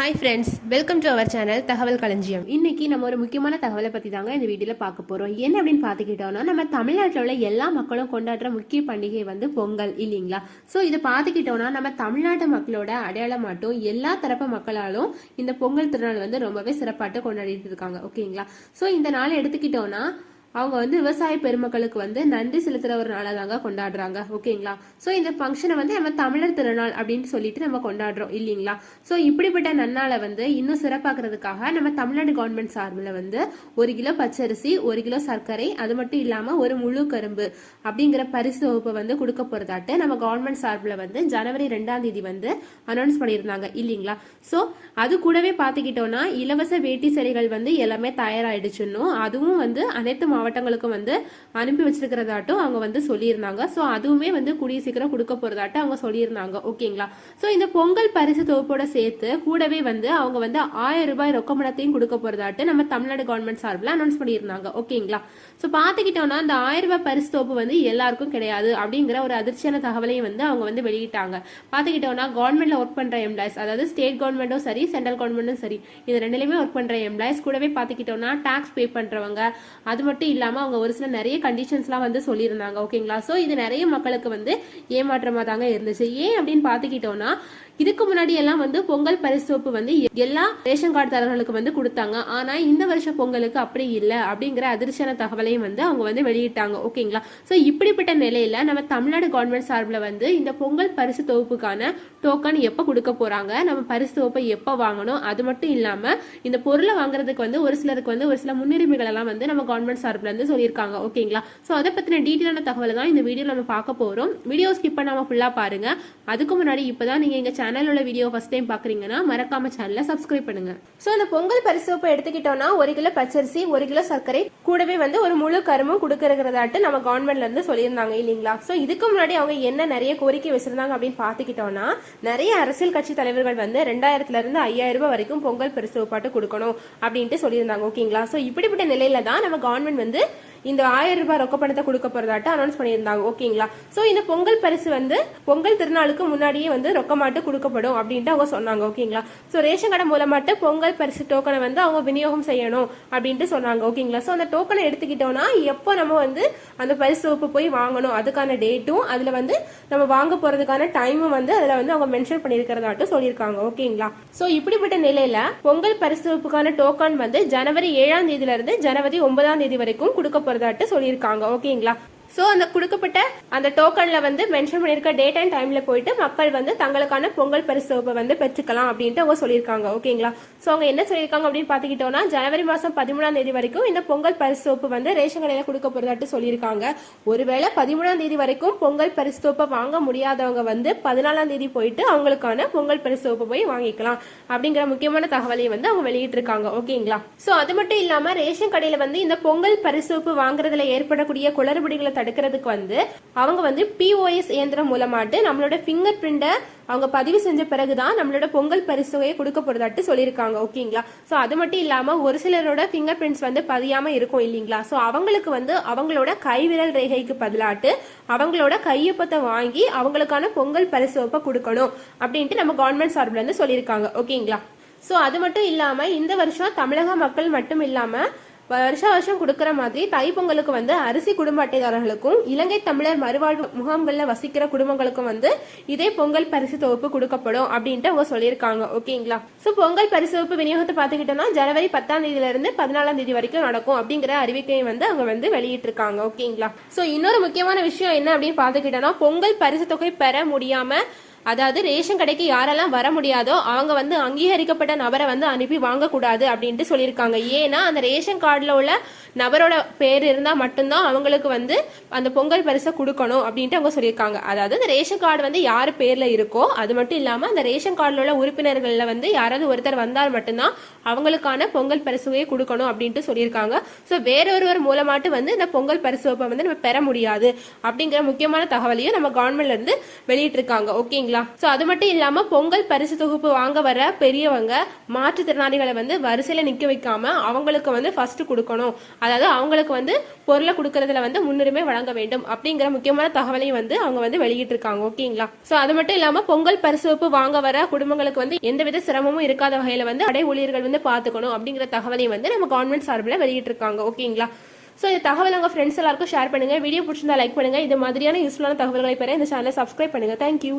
Hi friends welcome to our channel தகவல் களஞ்சியம் இன்னைக்கு நம்ம ஒரு முக்கியமான தகவலை பற்றி தாங்க இந்த வீடியோவில் பார்க்க போகிறோம் என்ன அப்படின்னு பார்த்துக்கிட்டோம்னா நம்ம தமிழ்நாட்டில் உள்ள எல்லா மக்களும் கொண்டாடுற முக்கிய பண்டிகை வந்து பொங்கல் இல்லைங்களா? ஸோ இதை பார்த்துக்கிட்டோம்னா நம்ம தமிழ்நாட்டு மக்களோட அடையாளம் மட்டும் எல்லா தரப்பு மக்களாலும் இந்த பொங்கல் திருநாள் வந்து ரொம்பவே சிறப்பாட்டு கொண்டாடிட்டு இருக்காங்க. ஓகேங்களா ஸோ இந்த நாள் எடுத்துக்கிட்டோம்னா அவங்க வந்து விவசாய பெருமக்களுக்கு வந்து நன்றி செலுத்துற ஒரு நாளாக தாங்க கொண்டாடுறாங்க. ஓகேங்களா? ஸோ இந்த ஃபங்க்ஷனை வந்து நம்ம தமிழர் திருநாள் அப்படின்னு சொல்லிட்டு நம்ம கொண்டாடுறோம் இல்லைங்களா? ஸோ இப்படிப்பட்ட நன்னாளை வந்து இன்னும் சிறப்பாக்குறதுக்காக நம்ம தமிழ்நாடு கவர்மெண்ட் சார்பில் வந்து ஒரு கிலோ பச்சரிசி ஒரு கிலோ சர்க்கரை அது மட்டும் இல்லாமல் ஒரு முழு கரும்பு அப்படிங்கிற பரிசு தொகுப்பை வந்து கொடுக்க போறதாட்டு நம்ம கவர்மெண்ட் சார்பில் வந்து ஜனவரி ரெண்டாம் தேதி வந்து அனௌன்ஸ் பண்ணியிருந்தாங்க இல்லைங்களா? ஸோ அது கூடவே பார்த்துக்கிட்டோம்னா இலவச வேட்டி சரிகள் வந்து எல்லாமே தயாராயிடுச்சுன்னும் அதுவும் வந்து அனைத்து மாவட்டங்களுக்கும் வந்து அனுப்பி வச்சிருக்கிறதாட்டும் அவங்க வந்து சொல்லியிருந்தாங்க. ஸோ அதுவுமே வந்து கூடிய சீக்கிரம் கொடுக்க போகிறதாட்டும் அவங்க சொல்லியிருந்தாங்க. ஓகேங்களா? ஸோ இந்த பொங்கல் பரிசு தொகுப்போட சேர்த்து கூடவே வந்து அவங்க வந்து ஆயிரம் ரூபாய் ரொக்கமடத்தையும் கொடுக்க போறதாட்டு நம்ம தமிழ்நாடு கவர்மெண்ட் சார்பில் அனௌன்ஸ் பண்ணியிருந்தாங்க. ஓகேங்களா? ஸோ பார்த்துக்கிட்டோம்னா அந்த ஆயிரம் ரூபாய் பரிசு தொகுப்பு வந்து எல்லாருக்கும் கிடையாது அப்படிங்கிற ஒரு அதிர்ச்சியான தகவலையும் வந்து அவங்க வந்து வெளியிட்டாங்க. பார்த்துக்கிட்டோம்னா கவர்மெண்ட்ல ஒர்க் பண்ற எம்ப்ளாய்ஸ் அதாவது ஸ்டேட் கவர்மெண்ட்டும் சரி சென்ட்ரல் கவர்மெண்ட்டும் சரி இது ரெண்டுலையுமே ஒர்க் பண்ற எம்ப்ளாய்ஸ் கூடவே பார்த்துக்கிட்டோம்னா டாக்ஸ் பே பண்றவங்க அது மட்டும் இல்லாம அவங்க ஒரு சில நிறைய கண்டிஷன்ஸ்லாம் வந்து சொல்லியிருந்தாங்க ஓகேங்களா ஸோ இது நிறைய மக்களுக்கு வந்து ஏமாற்றமா தாங்க இருந்துச்சு. ஏன் அப்படின்னு பார்த்துக்கிட்டோம்னா இதுக்கு முன்னாடி எல்லாம் வந்து பொங்கல் பரிசோப்பு வந்து எல்லா ரேஷன் கார்டு தரங்களுக்கு வந்து கொடுத்தாங்க. ஆனா இந்த வருஷம் பொங்கலுக்கு அப்படி இல்லை அப்படிங்கிற அதிர்ச்சியான தகவலையும் வந்து அவங்க வந்து வெளியிட்டாங்க ஓகேங்களா ஸோ இப்படிப்பட்ட நிலையில நம்ம தமிழ்நாடு கவர்மெண்ட் சார்பில் வந்து இந்த பொங்கல் பரிசு தொகுப்புக்கான டோக்கன் எப்போ கொடுக்க போறாங்க? நம்ம பரிசு தொகுப்பை எப்போ வாங்கணும்? அது மட்டும் இல்லாம இந்த பொருளை வாங்குறதுக்கு வந்து ஒரு சிலருக்கு வந்து ஒரு சில முன்னுரிமைகள் எல்லாம் வந்து நம்ம கவர்மெண்ட் சார்பில் தரப்புலேருந்து சொல்லியிருக்காங்க. ஓகேங்களா? ஸோ அதை பற்றின டீட்டெயிலான தகவலை தான் இந்த வீடியோவில் நம்ம பார்க்க போகிறோம் வீடியோ ஸ்கிப் பண்ணாமல் ஃபுல்லாக பாருங்கள் அதுக்கு முன்னாடி இப்பதான் நீங்க எங்க சேனல் உள்ள வீடியோ ஃபஸ்ட் டைம் பார்க்குறீங்கன்னா மறக்காம சேனலை சப்ஸ்கிரைப் பண்ணுங்க. ஸோ இந்த பொங்கல் பரிசோப்பை எடுத்துக்கிட்டோம்னா ஒரு கிலோ பச்சரிசி ஒரு கிலோ சர்க்கரை கூடவே வந்து ஒரு முழு கரும்பும் கொடுக்கறதாட்டு நம்ம கவர்மெண்ட்ல இருந்து சொல்லியிருந்தாங்க இல்லைங்களா? ஸோ இதுக்கு முன்னாடி அவங்க என்ன நிறைய கோரிக்கை வச்சிருந்தாங்க அப்படின்னு பார்த்துக்கிட்டோம்னா நிறைய அரசியல் கட்சி தலைவர்கள் வந்து ரெண்டாயிரத்துல இருந்து ஐயாயிரம் ரூபாய் வரைக்கும் பொங்கல் பரிசோப்பாட்டு கொடுக்கணும் அப்படின்ட்டு சொல்லியிருந்தாங்க ஓகேங்களா? ஸோ இப்படிப்பட்ட நிலையில தான் நம்ம கவர்மெண்ட் வந்து şeklinde இந்த ஆயிரம் ரூபாய் ரொக்க பணத்தை கொடுக்க போறதாட்டு அனௌன்ஸ் பண்ணியிருந்தாங்க. ஓகேங்களா சோ இந்த பொங்கல் பரிசு வந்து பொங்கல் திருநாளுக்கு முன்னாடியே வந்து ரொக்கமாட்டு கொடுக்கப்படும் அப்படின்ட்டு அவங்க சொன்னாங்க. ஓகேங்களா சோ ரேஷன் கடை மூலமாட்டு பொங்கல் பரிசு டோக்கனை வந்து அவங்க விநியோகம் செய்யணும் அப்படின்ட்டு சொன்னாங்க. ஓகேங்களா சோ அந்த டோக்கனை எடுத்துக்கிட்டோம்னா எப்போ நம்ம வந்து அந்த பரிசு தொகுப்பு போய் வாங்கணும் அதுக்கான டேட்டும் அதுல வந்து நம்ம வாங்க போறதுக்கான டைமும் வந்து அதுல வந்து அவங்க மென்ஷன் பண்ணியிருக்கிறதாட்டும் சொல்லியிருக்காங்க. ஓகேங்களா சோ இப்படிப்பட்ட நிலையில பொங்கல் பரிசு தொகுப்புக்கான டோக்கன் வந்து ஜனவரி ஏழாம் தேதியில இருந்து ஜனவரி ஒன்பதாம் தேதி வரைக்கும் கொடுக்கப்படும். போகிறதாட்டு சொல்லியிருக்காங்க. ஓகேங்களா? ஸோ அந்த கொடுக்கப்பட்ட அந்த டோக்கனில் வந்து மென்ஷன் பண்ணியிருக்க டேட் அண்ட் டைமில் போயிட்டு மக்கள் வந்து தங்களுக்கான பொங்கல் பரிசு வந்து பெற்றுக்கலாம் அப்படின்ட்டு அவங்க சொல்லியிருக்காங்க. ஓகேங்களா ஸோ அவங்க என்ன சொல்லியிருக்காங்க அப்படின்னு பார்த்துக்கிட்டோம்னா ஜனவரி மாதம் பதிமூணாம் தேதி வரைக்கும் இந்த பொங்கல் பரிசோப்பு வந்து ரேஷன் கடையில் கொடுக்க போகிறதாட்டு சொல்லியிருக்காங்க. ஒருவேளை பதிமூணாம் தேதி வரைக்கும் பொங்கல் பரிசு வாங்க முடியாதவங்க வந்து பதினாலாம் தேதி போயிட்டு அவங்களுக்கான பொங்கல் பரிசு போய் வாங்கிக்கலாம் அப்படிங்கிற முக்கியமான தகவலையும் வந்து அவங்க வெளியிட்டிருக்காங்க. ஓகேங்களா ஸோ அது மட்டும் இல்லாமல் ரேஷன் கடையில் வந்து இந்த பொங்கல் பரிசுப்பு வாங்குறதுல ஏற்படக்கூடிய குளறுபடிகளை தடுக்கிறதுக்கு வந்து அவங்க வந்து பிஓஎஸ் இயந்திரம் மூலமாட்டு நம்மளோட ஃபிங்கர் பிரிண்ட்டை அவங்க பதிவு செஞ்ச பிறகுதான் நம்மளோட பொங்கல் பரிசுகையை கொடுக்க போறதாட்டு சொல்லியிருக்காங்க ஓகேங்களா? ஸோ அது மட்டும் இல்லாம ஒரு சிலரோட ஃபிங்கர் பிரிண்ட்ஸ் வந்து பதியாம இருக்கும் இல்லைங்களா? ஸோ அவங்களுக்கு வந்து அவங்களோட கைவிரல் ரேகைக்கு பதிலாட்டு அவங்களோட கையொப்பத்தை வாங்கி அவங்களுக்கான பொங்கல் பரிசு பரிசுவப்பை கொடுக்கணும் அப்படின்ட்டு நம்ம கவர்மெண்ட் சார்பில் இருந்து சொல்லியிருக்காங்க ஓகேங்களா? ஸோ அது மட்டும் இல்லாம இந்த வருஷம் தமிழக மக்கள் மட்டும் இல்லாமல் வருஷ வருஷம் கொடுக்குற மாதிரி தைப்பொங்கலுக்கு வந்து அரிசி குடும்ப அட்டைதாரர்களுக்கும் இலங்கை தமிழர் மறுவாழ்வு முகாம்களில் வசிக்கிற குடும்பங்களுக்கும் வந்து இதே பொங்கல் பரிசு தொகுப்பு கொடுக்கப்படும் அப்படின்ட்டு அவங்க சொல்லியிருக்காங்க. ஓகேங்களா? ஸோ பொங்கல் பரிசு தொகுப்பு விநியோகத்தை பார்த்துக்கிட்டோம்னா ஜனவரி பத்தாம் தேதியில இருந்து பதினாலாம் தேதி வரைக்கும் நடக்கும் அப்படிங்கிற அறிவிக்கையை வந்து அவங்க வந்து வெளியிட்டிருக்காங்க. ஓகேங்களா? ஸோ இன்னொரு முக்கியமான விஷயம் என்ன அப்படின்னு பார்த்துக்கிட்டோம்னா பொங்கல் பரிசு தொகை பெற முடியாம அதாவது ரேஷன் கடைக்கு யாரெல்லாம் வர முடியாதோ அவங்க வந்து அங்கீகரிக்கப்பட்ட நபரை வந்து அனுப்பி வாங்கக்கூடாது அப்படின்ட்டு சொல்லியிருக்காங்க. ஏன்னா அந்த ரேஷன் கார்டில் உள்ள நபரோட பேர் இருந்தால் மட்டும்தான் அவங்களுக்கு வந்து அந்த பொங்கல் பரிசை கொடுக்கணும் அப்படின்ட்டு அவங்க சொல்லியிருக்காங்க. அதாவது அந்த ரேஷன் கார்டு வந்து யார் பேரில் இருக்கோ அது மட்டும் இல்லாமல் அந்த ரேஷன் கார்டில் உள்ள உறுப்பினர்களில் வந்து யாராவது ஒருத்தர் வந்தால் மட்டும்தான் அவங்களுக்கான பொங்கல் பரிசுவையே கொடுக்கணும் அப்படின்ட்டு சொல்லியிருக்காங்க. ஸோ வேறொருவர் மூலமாட்டு வந்து இந்த பொங்கல் பரிசு வந்து நம்ம பெற முடியாது அப்படிங்கிற முக்கியமான தகவலையும் நம்ம கவர்மெண்ட்லேருந்து வெளியிட்டிருக்காங்க. ஓகேங்க ஓகேங்களா ஸோ அது மட்டும் இல்லாம பொங்கல் பரிசு தொகுப்பு வாங்க வர பெரியவங்க மாற்றுத்திறனாளிகளை வந்து வரிசையில நிக்க வைக்காம அவங்களுக்கு வந்து ஃபர்ஸ்ட் கொடுக்கணும். அதாவது அவங்களுக்கு வந்து பொருளை கொடுக்கறதுல வந்து முன்னுரிமை வழங்க வேண்டும் அப்படிங்கிற முக்கியமான தகவலையும் வந்து அவங்க வந்து வெளியிட்டிருக்காங்க. ஓகேங்களா? ஸோ அது மட்டும் இல்லாம பொங்கல் பரிசு தொகுப்பு வாங்க வர குடும்பங்களுக்கு வந்து எந்தவித சிரமமும் இருக்காத வகையில வந்து அடை ஊழியர்கள் வந்து பாத்துக்கணும் அப்படிங்கிற தகவலையும் வந்து நம்ம கவர்மெண்ட் சார்பில் வெளியிட்டிருக்காங்க. ஓகேங்களா? ஸோ இந்த தகவல் உங்கள் ஃப்ரெண்ட்ஸ் எல்லாருக்கும் ஷேர் பண்ணுங்கள் வீடியோ பிடிச்சிருந்தா லைக் பண்ணுங்க. இது மாதிரியான யூஸ்ஃபுல்லான தகவல்களை பெற இந்த சேனலை சப்ஸ்கிரைப் பண்ணுங்க. தேங்க்யூ